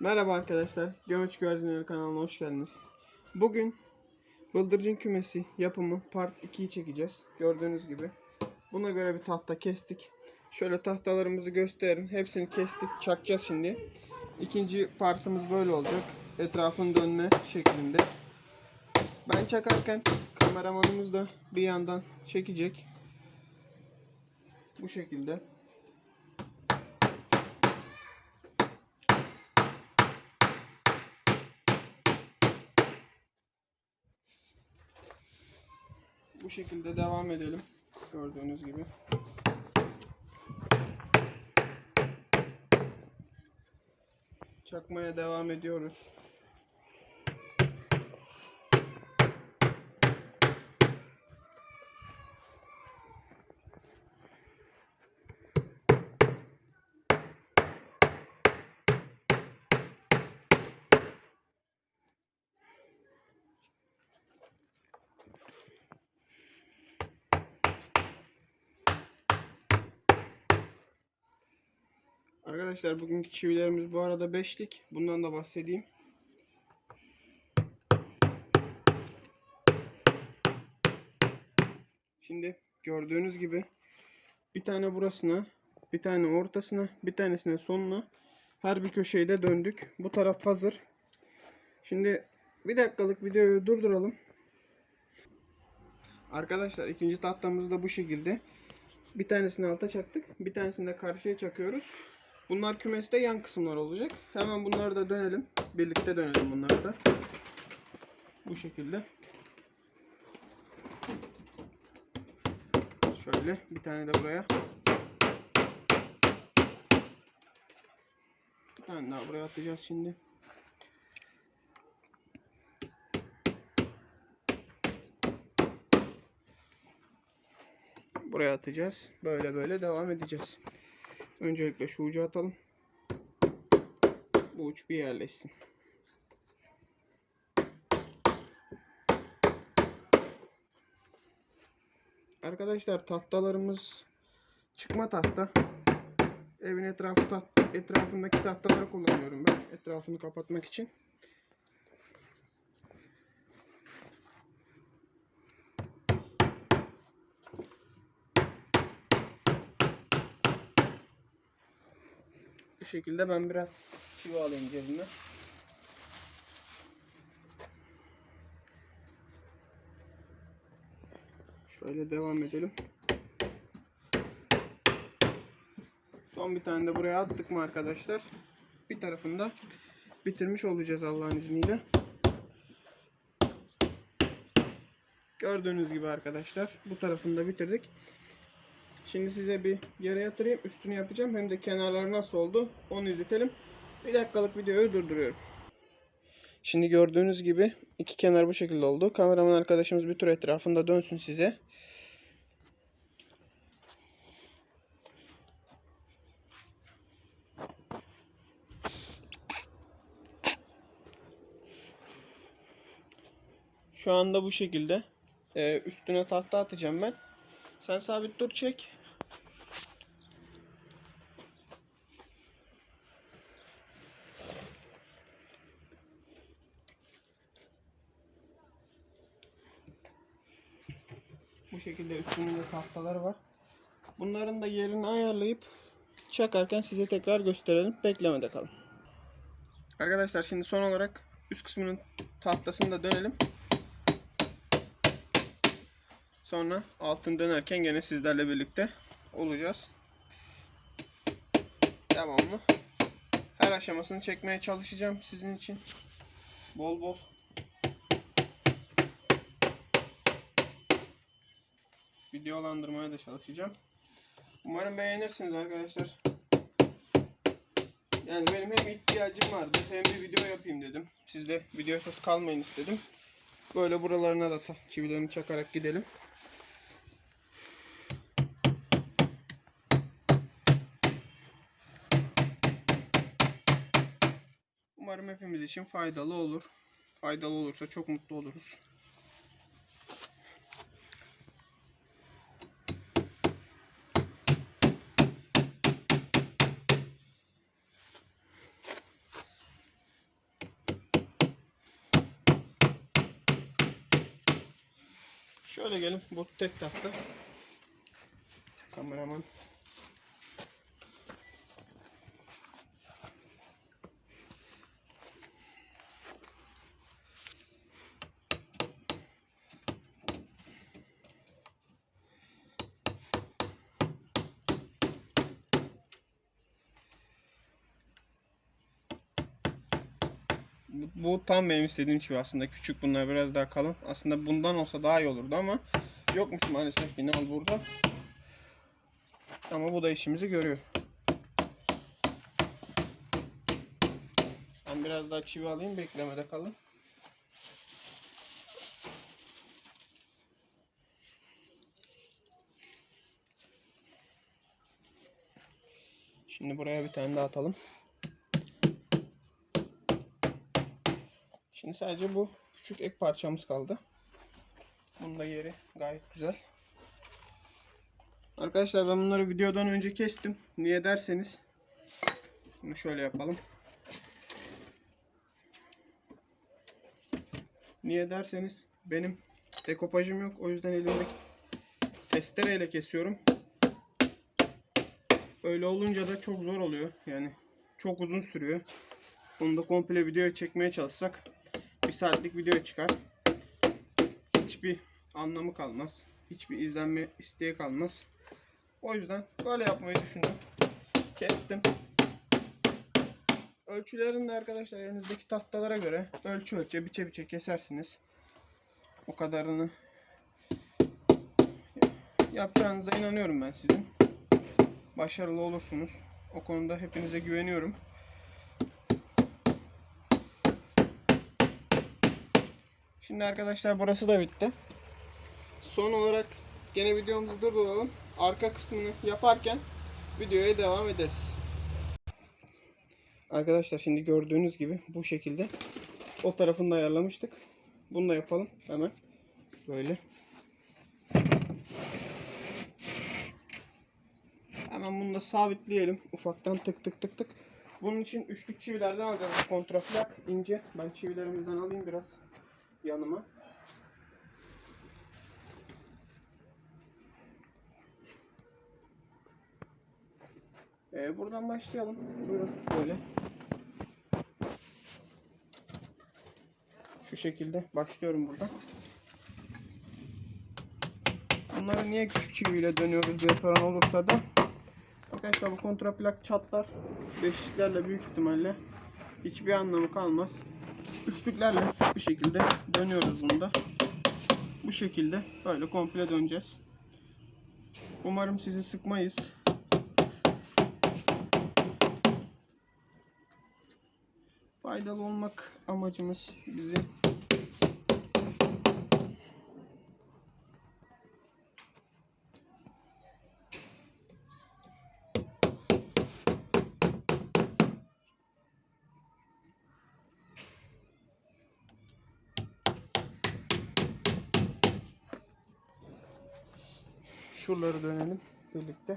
Merhaba arkadaşlar, Gömeç Güvercinleri kanalına hoş geldiniz. Bugün bıldırcın kümesi yapımı part 2'yi çekeceğiz. Gördüğünüz gibi. Buna göre bir tahta kestik. Şöyle tahtalarımızı gösterin. Hepsini kestik, çakacağız şimdi. İkinci partımız böyle olacak. Etrafın dönme şeklinde. Ben çakarken kameramanımız da bir yandan çekecek. Bu şekilde. Bu şekilde devam edelim. Gördüğünüz gibi. Çakmaya devam ediyoruz. Arkadaşlar bugünkü çivilerimiz bu arada beşlik. Bundan da bahsedeyim. Şimdi gördüğünüz gibi bir tane burasına, bir tane ortasına, bir tanesine sonuna her bir köşeyi de döndük. Bu taraf hazır. Şimdi bir dakikalık videoyu durduralım. Arkadaşlar ikinci tahtamız da bu şekilde. Bir tanesini alta çaktık. Bir tanesini de karşıya çakıyoruz. Bunlar kümeste yan kısımlar olacak. Hemen bunları da dönelim. Birlikte dönelim bunları da. Bu şekilde. Şöyle bir tane de buraya. Bir tane daha buraya atacağız şimdi. Buraya atacağız. Böyle böyle devam edeceğiz. Öncelikle şu ucu atalım. Bu uç bir yerleşsin. Arkadaşlar tahtalarımız çıkma tahta. Evin etrafı taht etrafındaki tahtaları kullanıyorum ben etrafını kapatmak için. Şekilde ben biraz çivi alayım cebime. Şöyle devam edelim. Son bir tane de buraya attık mı arkadaşlar? Bir tarafında bitirmiş olacağız Allah'ın izniyle. Gördüğünüz gibi arkadaşlar bu tarafını da bitirdik. Şimdi size bir yere yatırayım. Üstünü yapacağım. Hem de kenarları nasıl oldu onu izletelim. Bir dakikalık videoyu durduruyorum. Şimdi gördüğünüz gibi iki kenar bu şekilde oldu. Kameraman arkadaşımız bir tur etrafında dönsün size. Şu anda bu şekilde. Ee, üstüne tahta atacağım ben. Sen sabit dur çek. Bu şekilde üstünde tahtalar var. Bunların da yerini ayarlayıp çakarken size tekrar gösterelim. Beklemede kalın. Arkadaşlar şimdi son olarak üst kısmının tahtasını da dönelim. Sonra altın dönerken gene sizlerle birlikte olacağız. Devamlı. Her aşamasını çekmeye çalışacağım sizin için. Bol bol. Videolandırmaya da çalışacağım. Umarım beğenirsiniz arkadaşlar. Yani benim hem ihtiyacım vardı hem bir video yapayım dedim. Siz de videosuz kalmayın istedim. Böyle buralarına da çivilerimi çakarak gidelim. Umarım hepimiz için faydalı olur. Faydalı olursa çok mutlu oluruz. Şöyle gelin bu tek takta. Kameraman Bu, bu tam benim istediğim çivi aslında. Küçük bunlar biraz daha kalın. Aslında bundan olsa daha iyi olurdu ama yokmuş maalesef yine al burada. Ama bu da işimizi görüyor. Ben biraz daha çivi alayım beklemede kalın. Şimdi buraya bir tane daha atalım. Şimdi sadece bu küçük ek parçamız kaldı. Bunun da yeri gayet güzel. Arkadaşlar ben bunları videodan önce kestim. Niye derseniz bunu şöyle yapalım. Niye derseniz benim dekopajım yok. O yüzden elimdeki testereyle kesiyorum. Öyle olunca da çok zor oluyor. Yani çok uzun sürüyor. Bunu da komple video çekmeye çalışsak bir saatlik video çıkar. Hiçbir anlamı kalmaz. Hiçbir izlenme isteği kalmaz. O yüzden böyle yapmayı düşündüm. Kestim. Ölçülerini arkadaşlar elinizdeki tahtalara göre ölçü ölçe biçe biçe kesersiniz. O kadarını yapacağınıza inanıyorum ben sizin. Başarılı olursunuz. O konuda hepinize güveniyorum. Şimdi arkadaşlar burası da bitti. Son olarak gene videomuzu durduralım. Arka kısmını yaparken videoya devam ederiz. Arkadaşlar şimdi gördüğünüz gibi bu şekilde o tarafını da ayarlamıştık. Bunu da yapalım hemen. Böyle. Hemen bunu da sabitleyelim. Ufaktan tık tık tık tık. Bunun için üçlük çivilerden alacağız. Kontraflak ince. Ben çivilerimizden alayım biraz yanıma. Ee, buradan başlayalım. Buyurun böyle. Şu şekilde başlıyorum buradan. Bunları niye küçük çiviyle dönüyoruz diye soran olursa da Arkadaşlar bu kontraplak çatlar. Beşiklerle büyük ihtimalle hiçbir anlamı kalmaz. Üçlüklerle sık bir şekilde dönüyoruz bunda. Bu şekilde böyle komple döneceğiz. Umarım sizi sıkmayız. Faydalı olmak amacımız bizi şuraları dönelim birlikte.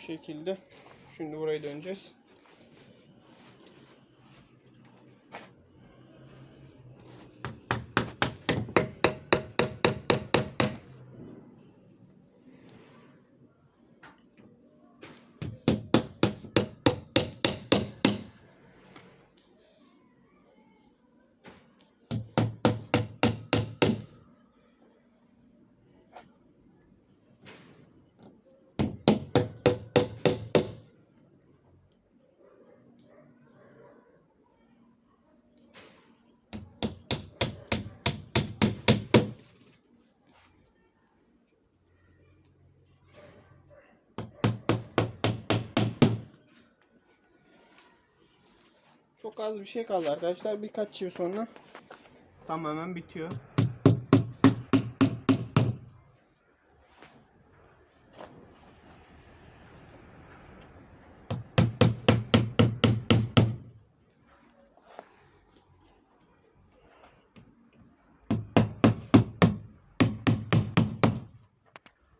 Şekilde. Şimdi burayı döneceğiz. Çok az bir şey kaldı arkadaşlar. Birkaç yıl sonra tamamen bitiyor.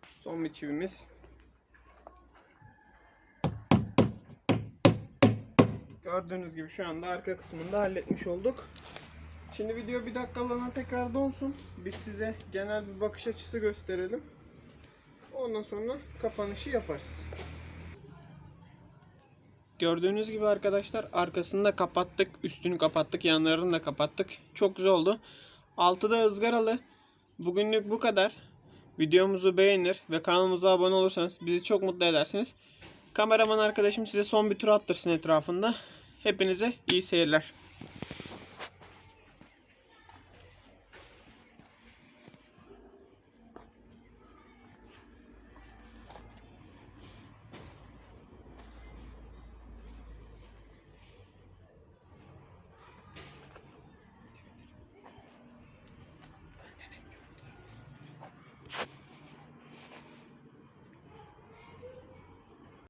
Son bir çivimiz. Gördüğünüz gibi şu anda arka kısmını da halletmiş olduk. Şimdi video bir dakikalığına tekrar donsun. Biz size genel bir bakış açısı gösterelim. Ondan sonra kapanışı yaparız. Gördüğünüz gibi arkadaşlar arkasını da kapattık. Üstünü kapattık. Yanlarını da kapattık. Çok güzel oldu. Altı da ızgaralı. Bugünlük bu kadar. Videomuzu beğenir ve kanalımıza abone olursanız bizi çok mutlu edersiniz. Kameraman arkadaşım size son bir tur attırsın etrafında. Hepinize iyi seyirler.